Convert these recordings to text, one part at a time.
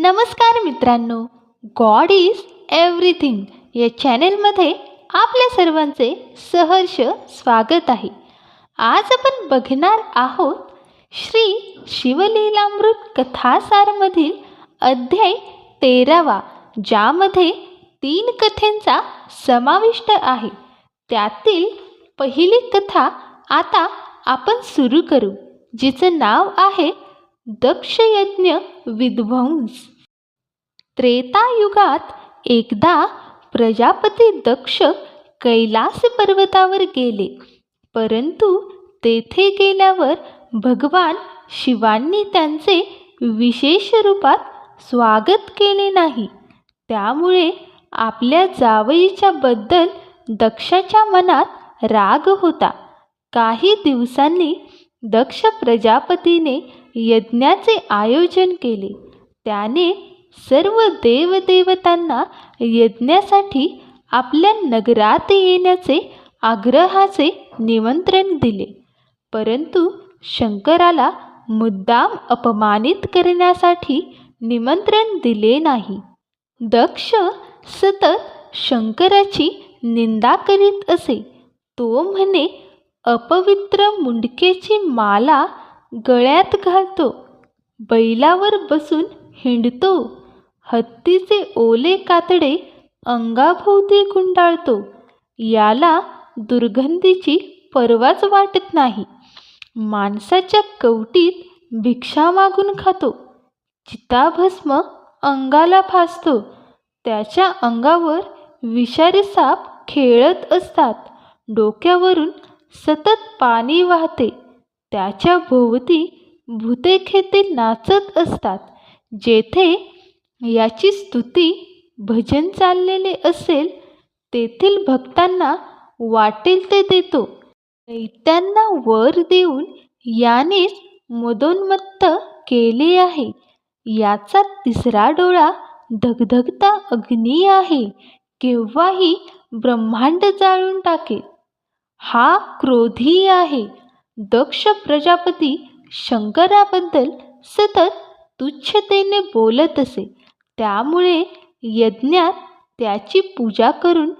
नमस्कार मित्रांनो. God is everything या चॅनेलमध्ये आपल्या सर्वांचे सहर्ष स्वागत आहे. आज आपण बघणार आहोत श्री शिवलीलामृत कथासारमधील अध्याय तेरावा ज्यामध्ये तीन कथेंचा समाविष्ट आहे. त्यातील पहिली कथा आता आपण सुरू करू जिचं नाव आहे दक्षयज्ञ विध्वंस. त्रेतायुगात एकदा प्रजापती दक्ष कैलास पर्वतावर गेले. परंतु तेथे गेल्यावर भगवान शिवांनी त्यांचे विशेष रूपात स्वागत केले नाही. त्यामुळे आपल्या जावईच्या बद्दल दक्षाच्या मनात राग होता. काही दिवसांनी दक्ष प्रजापतीने यज्ञाचे आयोजन केले. त्याने सर्व देवदेवतांना यज्ञासाठी आपल्या नगरात येण्याचे आग्रहाचे निमंत्रण दिले. परंतु शंकराला मुद्दाम अपमानित करण्यासाठी निमंत्रण दिले नाही. दक्ष सतत शंकराची निंदा करीत असे. तो म्हणे अपवित्र मुंडकेची माला गळ्यात घालतो. बैलावर बसून हिंडतो. हत्तीचे ओले कातडे अंगाभोवती गुंडाळतो. याला दुर्गंधीची पर्वाच वाटत नाही. माणसाच्या कवटीत भिक्षा मागून खातो. चिताभस्म अंगाला फासतो त्याच्या अंगावर विषारी साप खेळत असतात. डोक्यावरून सतत पाणी वाहते. त्याच्या भोवती भूतेखेते नाचत असतात. जेथे याची स्तुती भजन चाललेले असेल तेथील भक्तांना वाटेल ते देतो. दैत्यांना वर देऊन यानेच मदोन्मत्त केले आहे. याचा तिसरा डोळा धगधगता अग्नी आहे. केव्हाही ब्रह्मांड जाळून टाकेल. हा क्रोधी आहे. दक्ष प्रजापती शंकराबद्दल सतत तुच्छतेने बोलत असे. त्यामुळे यज्ञात त्याची पूजा करून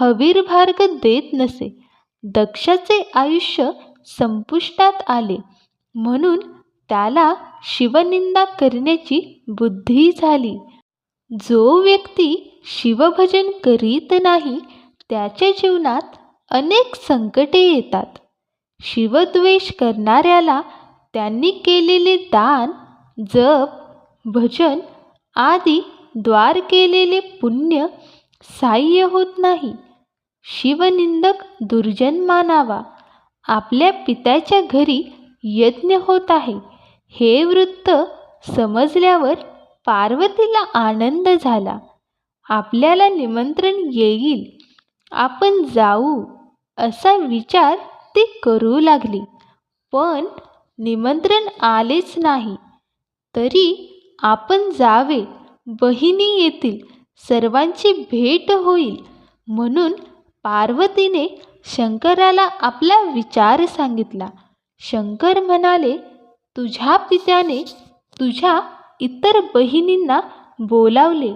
हवीरभार्ग देत नसे. दक्षाचे आयुष्य संपुष्टात आले. म्हणून त्याला शिवनिंदा करण्याची बुद्धी झाली. जो व्यक्ती शिवभजन करीत नाही त्याच्या जीवनात अनेक संकटे येतात. शिवद्वेष करणाऱ्याला त्यांनी केलेले दान जप भजन आदी द्वार केलेले पुण्य सहाय्य होत नाही. शिवनिंदक दुर्जन मानावा. आपल्या पित्याच्या घरी यज्ञ होत आहे. हे वृत्त समजल्यावर पार्वतीला आनंद झाला. आपल्याला निमंत्रण येईल. आपण जाऊ असा विचार ती करू लागली. पण निमंत्रण आलेच नाही. तरी आपण जावे. बहिणी येतील. सर्वांची भेट होईल. म्हणून पार्वतीने शंकराला आपला विचार सांगितला. शंकर म्हणाले तुझ्या पित्याने तुझ्या इतर बहिणींना बोलावले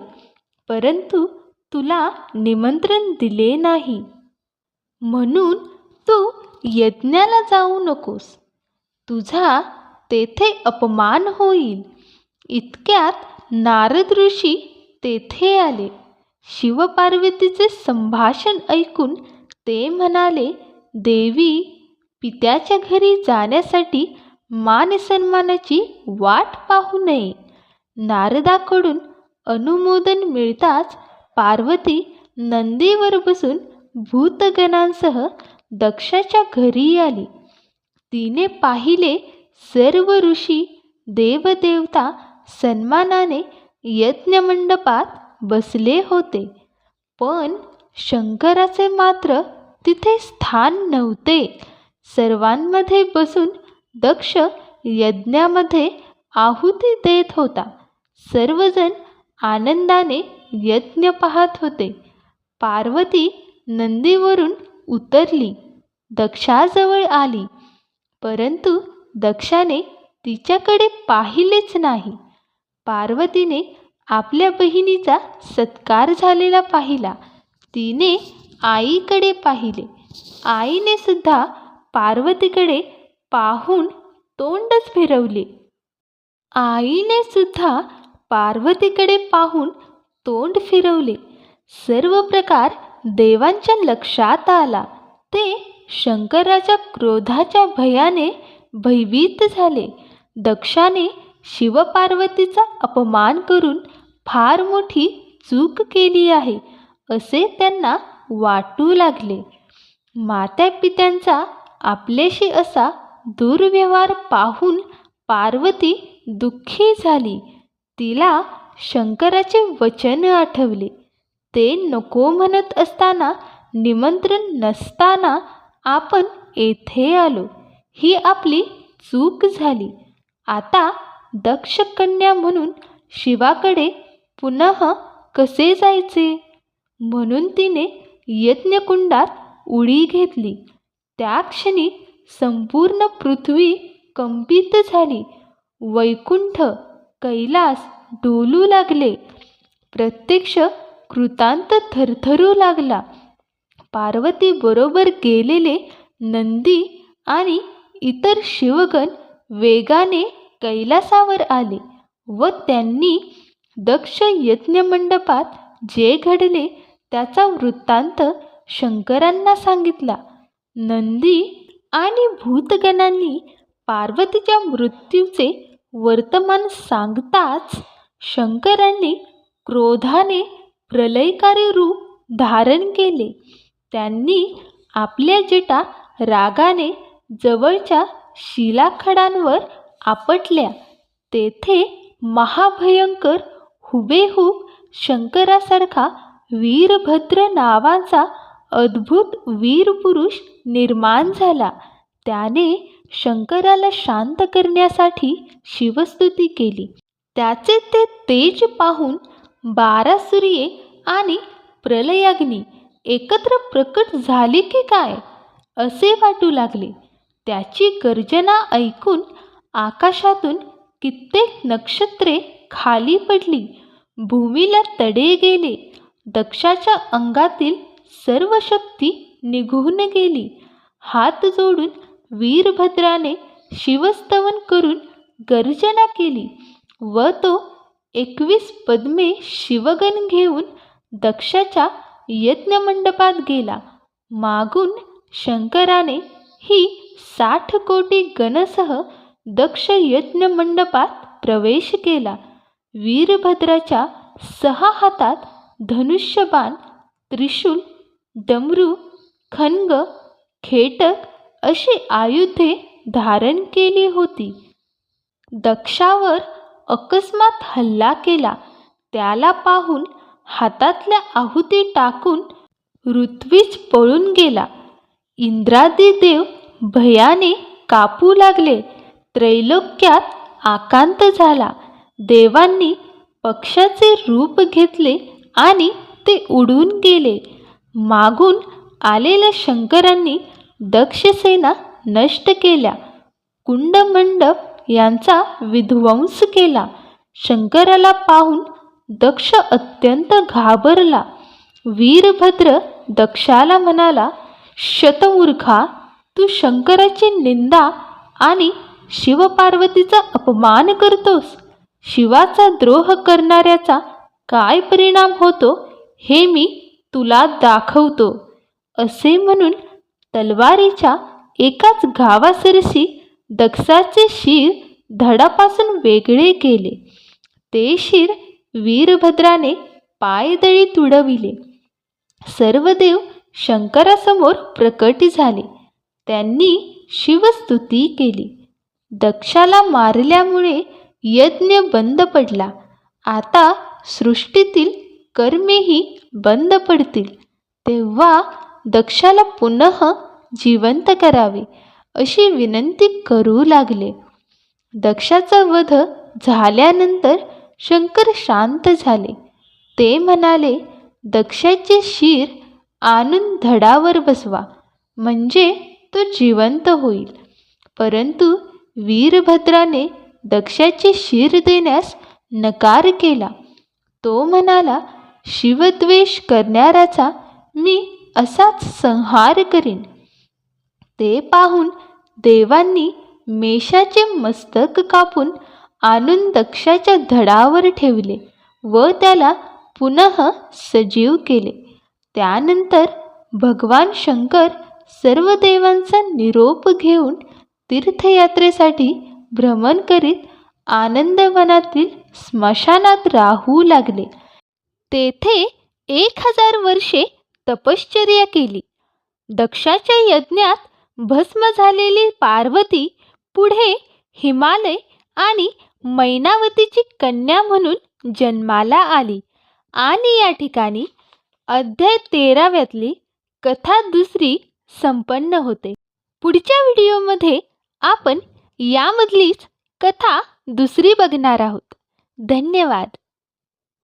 परंतु तुला निमंत्रण दिले नाही. म्हणून तू यज्ञाला जाऊ नकोस. तुझा तेथे अपमान होईल. इतक्यात नारद ऋषी तेथे आले. शिवपार्वतीचे संभाषण ऐकून ते म्हणाले देवी पित्याच्या घरी जाण्यासाठी मानसन्मानाची वाट पाहू नये. नारदाकडून अनुमोदन मिळताच पार्वती नंदीवर बसून भूतगणांसह दक्षाच्या घरी आली. तिने पाहिले सर्व ऋषी देवदेवता सन्मानाने यज्ञमंडपात बसले होते. पण शंकराचे मात्र तिथे स्थान नव्हते. सर्वांमध्ये बसून दक्ष यज्ञामध्ये आहुती देत होता. सर्वजण आनंदाने यज्ञ पाहत होते. पार्वती नंदीवरून उतरली. दक्षाजवळ आली. परंतु दक्षाने तिच्याकडे पाहिलेच नाही. पार्वतीने आपल्या बहिणीचा सत्कार झालेला पाहिला. तिने आईकडे पाहिले. आईने सुद्धा पार्वतीकडे पाहून तोंडच फिरवले. आईने सुद्धा पार्वतीकडे पाहून तोंड फिरवले. सर्व प्रकार देवांच्या लक्षात आला. ते शंकराच्या क्रोधाच्या भयाने भयभीत झाले. दक्षाने शिवपार्वतीचा अपमान करून फार मोठी चूक केली आहे असे त्यांना वाटू लागले. मात्या पित्यांचा आपल्याशी असा दुर्व्यवहार पाहून पार्वती दुःखी झाली. तिला शंकराचे वचन आठवले. ते नको म्हणत असताना निमंत्रण नसताना आपण येथे आलो. ही आपली चूक झाली. आता दक्ष कन्या म्हणून शिवाकडे पुनः कसे जायचे? म्हणून तिने यज्ञकुंडात उडी घेतली. त्या क्षणी संपूर्ण पृथ्वी कंपित झाली. वैकुंठ कैलास डोलू लागले. प्रत्यक्ष कृतांत थरथरू लागला. पार्वतीबरोबर गेलेले नंदी आणि इतर शिवगण वेगाने कैलासावर आले व त्यांनी दक्ष यज्ञमंडपात जे घडले त्याचा वृत्तांत शंकरांना सांगितला. नंदी आणि भूतगणांनी पार्वतीच्या मृत्यूचे वर्तमान सांगताच शंकरांनी क्रोधाने प्रलयकारी रूप धारण केले. त्यांनी आपल्या जटा रागाने जवळच्या शिलाखडांवर आपटल्या. तेथे महाभयंकर हुबेहूब शंकरासारखा वीरभद्र नावाचा अद्भुत वीरपुरुष निर्माण झाला. त्याने शंकराला शांत करण्यासाठी शिवस्तुती केली. त्याचे ते तेज पाहून बारा सूर्ये आणि प्रलयाग्नी एकत्र प्रकट झाली की काय? असे वाटू लागले. त्याची गर्जना ऐकून आकाशातून कित्येक नक्षत्रे खाली पडली. भूमीला तडे गेले. दक्षाच्या अंगातील सर्व शक्ती निघून गेली. हात जोडून वीरभद्राने शिवस्तवन करून गर्जना केली व तो एकवीस पद्मे शिवगण घेऊन दक्षाच्या यज्ञमंडपात गेला. मागून शंकराने ही साठ कोटी गणसह दक्ष यज्ञमंडपात प्रवेश केला. वीरभद्राच्या सहा हातात धनुष्यबाण त्रिशूल डमरू खंग खेटक अशी आयुधे धारण केली होती. दक्षावर अकस्मात हल्ला केला. त्याला पाहून हातातल्या आहुती टाकून ऋत्विज पळून गेला. इंद्रादी देव भयाने कापू लागले. त्रैलोक्यात आकांत झाला. देवांनी पक्षाचे रूप घेतले आणि ते उडून गेले. मागून आलेल्या शंकरांनी दक्षसेना नष्ट केल्या. कुंडमंडप यांचा विध्वंस केला. शंकराला पाहून दक्ष अत्यंत घाबरला. वीरभद्र दक्षाला म्हणाला शतमूर्खा तू शंकराची निंदा आणि शिवपार्वतीचा अपमान करतोस. शिवाचा द्रोह करणाऱ्याचा काय परिणाम होतो हे मी तुला दाखवतो. असे म्हणून तलवारीच्या एकाच गावासरशी दक्षाचे शिर धडापासून वेगळे केले. ते शिर वीरभद्राने पायदळी तुडविले. सर्व देव शंकरासमोर प्रकटी झाले. त्यांनी शिवस्तुती केली. दक्षाला मारल्यामुळे यज्ञ बंद पडला. आता सृष्टीतील कर्मेही बंद पडतील. तेव्हा दक्षाला पुनः जिवंत करावे अशी विनंती करू लागले. दक्षाचा वध झाल्यानंतर शंकर शांत झाले. ते म्हणाले दक्षाचे शिर आणून धडावर बसवा म्हणजे तो जिवंत होईल. परंतु वीरभद्राने दक्षाचे शिर देण्यास नकार केला. तो म्हणाला शिवद्वेष करणाऱ्याचा मी असाच संहार करीन. ते पाहून देवांनी मेषाचे मस्तक कापून आणून दक्षाच्या धडावर ठेवले व त्याला पुनः सजीव केले. त्यानंतर भगवान शंकर सर्व देवांचा निरोप घेऊन तीर्थयात्रेसाठी भ्रमण करीत आनंदवनातील स्मशानात राहू लागले. तेथे एक हजार वर्षे तपश्चर्या केली. दक्षाच्या यज्ञात भस्म झालेली पार्वती पुढे हिमालय आणि मैनावतीची कन्या म्हणून जन्माला आली. आणि या ठिकाणी अध्याय तेराव्यातली कथा दुसरी संपन्न होते. पुढच्या व्हिडिओमध्ये आपण यामधलीच कथा दुसरी बघणार आहोत. धन्यवाद.